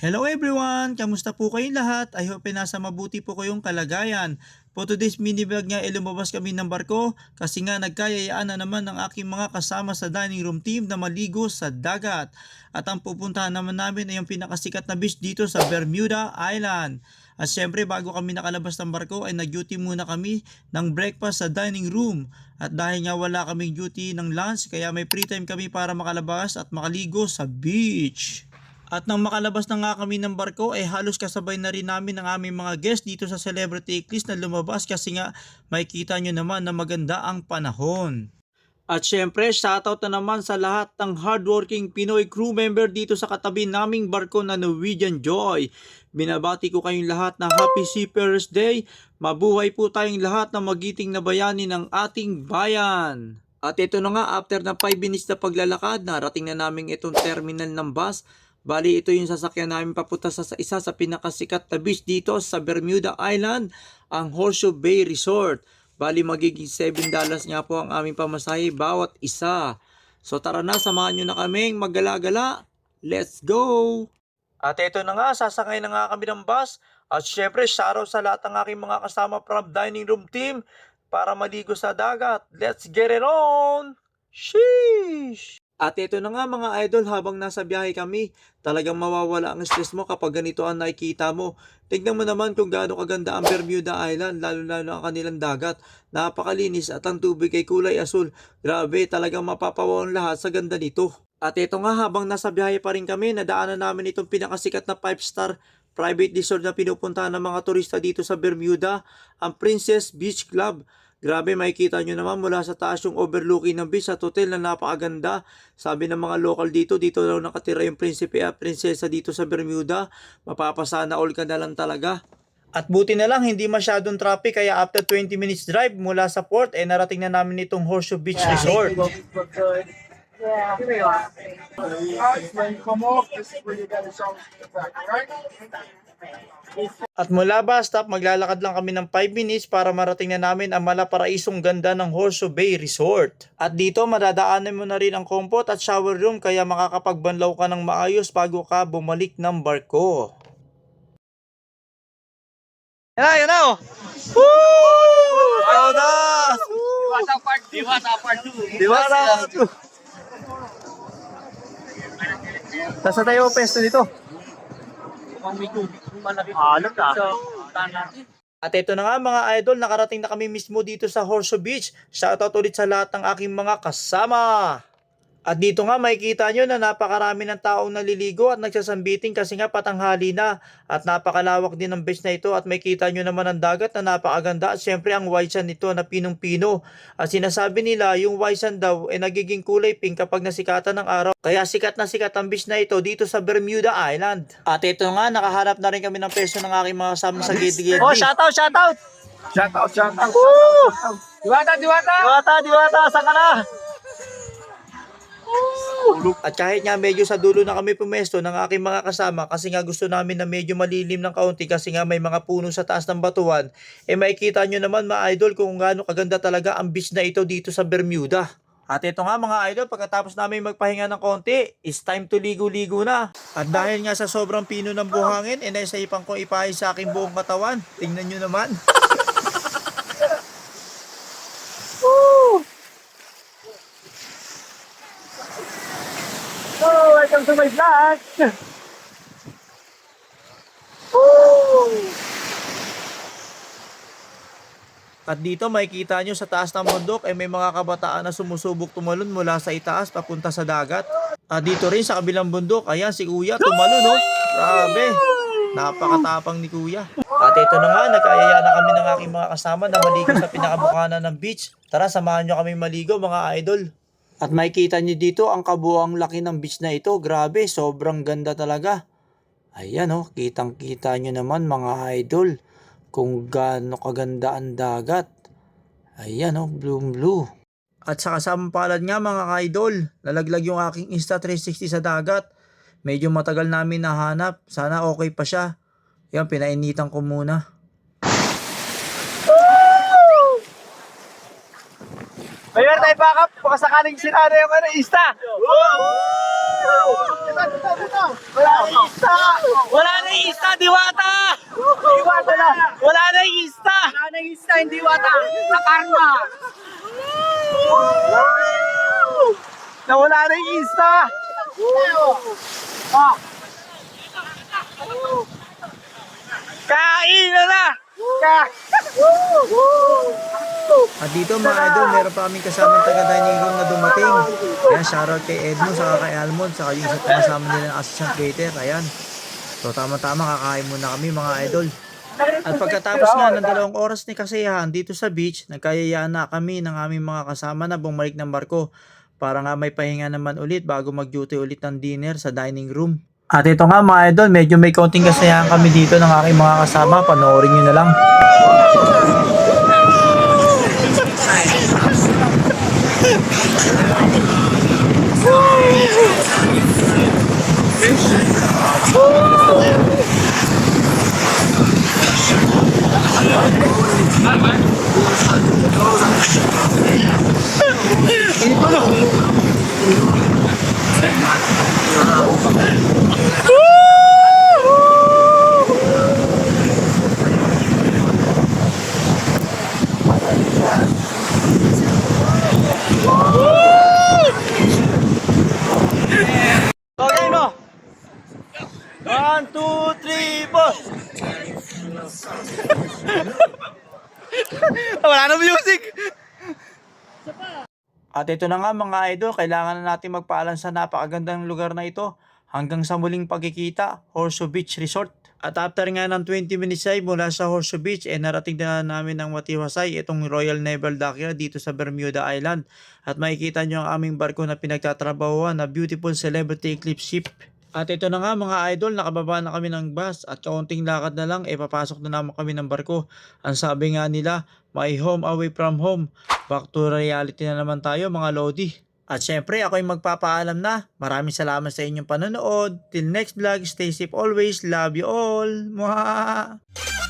Hello everyone! Kamusta po kayong lahat? I hope nasa mabuti po kayong kalagayan. For today's mini vlog nga ay lumabas kami ng barko kasi nga nagkayayaan na naman ng aking mga kasama sa dining room team na maligo sa dagat. At ang pupuntahan naman namin ay ang pinakasikat na beach dito sa Bermuda Island. At syempre bago kami nakalabas ng barko ay nag-duty muna kami ng breakfast sa dining room. At dahil nga wala kaming duty ng lunch kaya may free time kami para makalabas at makaligo sa beach. At nang makalabas na nga kami ng barko ay halos kasabay na rin namin ang aming mga guest dito sa Celebrity Eclipse na lumabas kasi nga makikita nyo naman na maganda ang panahon. At syempre, shoutout na naman sa lahat ng hardworking Pinoy crew member dito sa katabi naming barko na Norwegian Joy. Binabati ko kayong lahat na Happy Seafarers Day. Mabuhay po tayong lahat na magiting na bayani ng ating bayan. At ito na nga, after na 5 minutes na paglalakad, narating na namin itong terminal ng bus. Bali, ito yung sasakyan namin papunta sa sa isa sa pinakasikat na beach dito sa Bermuda Island, ang Horseshoe Bay Resort. Bali, magiging 7 dollars nga po ang aming pamasahe bawat isa. So tara na, samahan nyo na kaming maggala-gala. Let's go! At ito na nga, sasakay na nga kami ng bus. At syempre, shoutout sa lahat ng aking mga kasama from dining room team para maligo sa dagat. Let's get it on! Sheesh! At ito na nga mga idol, habang nasa biyahe kami, talagang mawawala ang stress mo kapag ganito ang nakikita mo. Tignan mo naman kung gaano kaganda ang Bermuda Island, lalo-lalo ang kanilang dagat. Napakalinis at ang tubig ay kulay asul. Grabe, talagang mapapawaw ang lahat sa ganda nito. At ito nga, habang nasa biyahe pa rin kami, nadaanan namin itong pinakasikat na 5-star private resort na pinupuntahan ng mga turista dito sa Bermuda, ang Princess Beach Club. Grabe, makikita nyo naman mula sa taas yung overlooking ng beach at hotel na napakaganda. Sabi ng mga local dito, dito daw nakatira yung prinsipe at prinsesa dito sa Bermuda. Mapapasana all ka na lang talaga. At buti na lang, hindi masyadong traffic kaya after 20 minutes drive mula sa port, eh narating na namin itong Horseshoe Beach Resort. Yeah. Here we are. Alright, when you come off, this is where you gotta show the back, alright? At mula bus stop, maglalakad lang kami ng 5 minutes para marating na namin ang malaparaisong ganda ng Horseshoe Bay Resort. At dito, madadaanan mo na rin ang comfort at shower room kaya makakapagbanlaw ka ng maayos bago ka bumalik ng barko. Yan na, yan na oh! Woo! Ikaw na! Diwata part 2. Diwata part 2. Di ba na? Nasa tayo pesto dito. Mukhang may tubig malaki. Alam na. Puntahan natin. At ito na nga mga idol, nakarating na kami mismo dito sa Horseshoe Beach. Shoutout ulit sa lahat ng aking mga kasama. At dito nga makikita nyo na napakarami ng taong naliligo at nagsasambiting kasi nga patanghali na. At napakalawak din ng beach na ito at makikita nyo naman ang dagat na napakaganda at syempre ang white sand nito na pinong-pino. At sinasabi nila yung white sand daw ay nagiging kulay pink kapag nasikatan ng araw. Kaya sikat na sikat ang beach na ito dito sa Bermuda Island. At ito nga, nakaharap na rin kami ng peso ng aking mga kasama sa gilid-gilid. Oh, shoutout, shoutout! Shout out, shout out. Diwata, diwata! Diwata, diwata, saan ka na? At kahit nga medyo sa dulo na kami pumesto ng aking mga kasama kasi nga gusto namin na medyo malilim ng kaunti kasi nga may mga puno sa taas ng batuan, eh makikita nyo naman mga idol kung gaano kaganda talaga ang beach na ito dito sa Bermuda. At ito nga mga idol, pagkatapos namin magpahinga ng konti, it's time to ligo-ligo na. At dahil nga sa sobrang pino ng buhangin, eh naisaipan ko ipahay sa aking buong katawan. Tingnan nyo naman. Oh, welcome to my vlog! Oh! At dito makikita nyo sa taas ng bundok ay may mga kabataan na sumusubok tumalon mula sa itaas papunta sa dagat. At dito rin sa kabilang bundok, ayan si Kuya tumalon no. Grabe. Napakatapang ni Kuya. At ito na nga, nagkayaya na kami ng aking mga kasama na maligo sa pinakabukana ng beach. Tara, samahan nyo kami maligo mga idol. At makikita nyo dito ang kabuang laki ng beach na ito. Grabe, sobrang ganda talaga. Ayan oh, kitang kita nyo naman mga idol kung gaano kaganda ang dagat. Ayan oh, blue blue. At sa kasampalad nga mga idol, lalaglag yung aking Insta360 sa dagat. Medyo matagal namin nahanap. Sana okay pa siya. Yan, pinainitan ko muna. Mayroon tayo backup. Baka sakaling sinara yung ano, Insta. Wala na isa! Wala na isa, diwata! Diwata na! Wala na isa! Wala na isa, hindi diwata! Sa karma! Nawala na yung isa! Kain na na! At dito mga idol, meron pa kaming kasamang taga dining room na dumating. Kaya shoutout kay Edmond, saka kay Almond, saka yung sa kasama nila ng assistant waiter. Ayan. So tama-tama kakain muna kami mga idol. At pagkatapos nga ng dalawang oras ni kasiyahan dito sa beach, nagkayayaan na kami ng aming mga kasama na bumalik ng barko para nga may pahinga naman ulit bago mag-duty ulit ng dinner sa dining room. At ito nga mga idol, medyo may kaunting kasayahan kami dito ng aking mga kasama. Panoorin nyo na lang. Okay mo! One, two, three, four! Wala na music! At ito na nga mga idol, kailangan na natin magpaalam sa napakagandang lugar na ito hanggang sa muling pagkikita, Horseshoe Beach Resort. At after nga ng 20 minutes ay mula sa Horseshoe Beach, eh narating na namin ng Matiwasay, itong Royal Naval Dockyard dito sa Bermuda Island. At makikita nyo ang aming barko na pinagtatrabahuan na Beautiful Celebrity Eclipse Ship. At ito na nga mga idol, nakababa na kami ng bus at kaunting lakad na lang, eh papasok na naman kami ng barko. Ang sabi nga nila, my home away from home. Back to reality na naman tayo mga Lodi. At syempre ako ay magpapaalam na. Maraming salamat sa inyong panonood. Till next vlog, stay safe always. Love you all. Mwah!